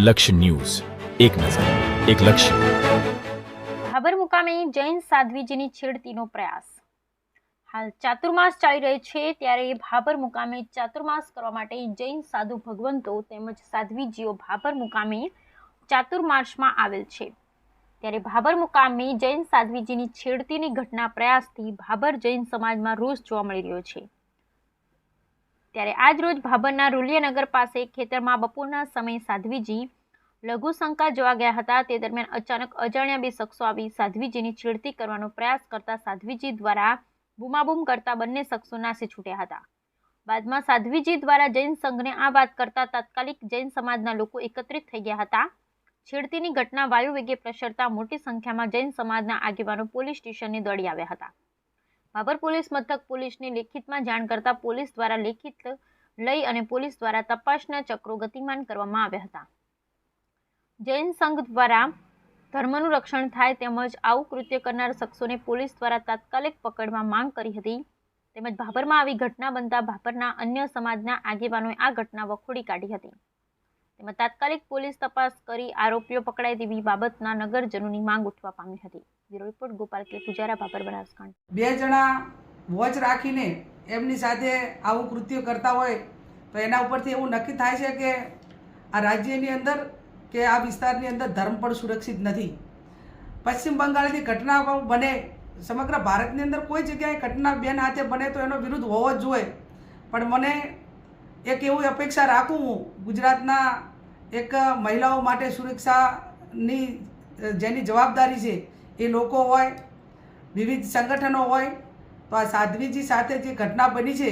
લક્ષ્ય ન્યૂઝ. એક નજર, એક લક્ષ્ય. ભાબર મુકામે જૈન સાધ્વીજીની છેડતીનો પ્રયાસ. હાલ ચાતુર્માસ ચાલી રહ્યો છે, ત્યારે ભાબર મુકામે ચાતુર્માસ કરવા માટે જૈન સાધુ ભગવંતો તેમજ સાધ્વીજીઓ ભાબર મુકામે ચાતુર્માસમાં આવેલ છે. ત્યારે ભાબર મુકામે જૈન સાધ્વીજીની છેડતીની ઘટના પ્રયાસથી ભાબર જૈન સમાજમાં રોષ જોવા મળી રહ્યો છે. ત્યારે આજ રોજ ભાભરના રૂલિયાનગર પાસે ખેતરમાં બપોરના સમયે સાધ્વીજી લઘુશંકા જોવા ગયા હતા. તે દરમિયાન અચાનક અજાણ્યા બે શખ્સો આવી સાધ્વીજીની છેડતી કરવાનો પ્રયાસ કરતા સાધ્વીજી દ્વારા બૂમાબૂમ કરતા બંને શખ્સો નાસી છૂટ્યા હતા. બાદમાં સાધ્વીજી દ્વારા જૈન સંઘને આ વાત કરતા તાત્કાલિક જૈન સમાજના લોકો એકત્રિત થઈ ગયા હતા. છેડતીની ઘટના વાયુ વેગે પ્રસરતા મોટી સંખ્યામાં જૈન સમાજના આગેવાનો પોલીસ સ્ટેશને દોડી આવ્યા હતા. બાબર પોલીસ મથક પોલીસને લેખિતમાં જાણ કરતા પોલીસ દ્વારા લેખિત લઈ અને પોલીસ દ્વારા તપાસના ચક્રો ગતિમાન કરવામાં આવ્યા હતા. જૈન સંઘ દ્વારા ધર્મનું રક્ષણ થાય તેમજ આવું કૃત્ય કરનાર શખ્સોને પોલીસ દ્વારા તાત્કાલિક પકડવા માંગ કરી હતી. તેમજ ભાભરમાં આવી ઘટના બનતા ભાભરના અન્ય સમાજના આગેવાનોએ આ ઘટના વખોડી કાઢી હતી. તેમજ તાત્કાલિક પોલીસ તપાસ કરી આરોપીઓ પકડાય તેવી બાબતના નગરજનોની માંગ ઉઠવા પામી હતી. બ્યુરો રિપોર્ટ, ગોપાલ કે પૂજારા બાબર બનાસકાંઠા. બે જણા વોચ રાખીને એમની સાથે આવું કૃત્ય કરતા હોય તો એના ઉપરથી એવું નક્કી થાય છે કે આ રાજ્યની અંદર કે આ વિસ્તારની અંદર ધર્મ પણ સુરક્ષિત નથી. પશ્ચિમ બંગાળની ઘટના બને, સમગ્ર ભારતની અંદર કોઈ જગ્યાએ ઘટના બેન હાથે બને તો એનો વિરુદ્ધ હોવો જ જોઈએ. પણ મને એક એવી અપેક્ષા રાખું હું, ગુજરાતના એક મહિલાઓ માટે સુરક્ષાની જેની જવાબદારી છે એ લોકો હોય, વિવિધ સંગઠનો હોય, તો આ સાધ્વીજી સાથે જે ઘટના બની છે,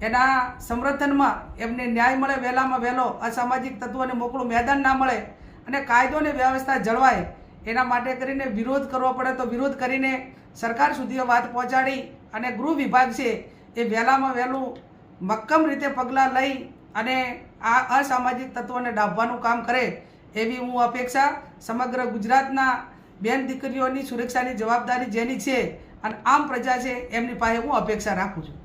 એના સમર્થનમાં એમને ન્યાય મળે, વહેલામાં વહેલો અસામાજિક તત્વોને મોકળું મેદાન ના મળે અને કાયદો અને વ્યવસ્થા જળવાય, એના માટે કરીને વિરોધ કરવો પડે તો વિરોધ કરીને સરકાર સુધી વાત પહોંચાડી અને ગૃહ વિભાગ છે એ વહેલામાં વહેલું મક્કમ રીતે પગલાં લઈ અને આ અસામાજિક તત્વોને ડાભવાનું કામ કરે એવી હું અપેક્ષા સમગ્ર ગુજરાતના બેન દીકરીઓની સુરક્ષાની જવાબદારી જેની છે અને આમ પ્રજા છે, એમની પાસે હું અપેક્ષા રાખું છું.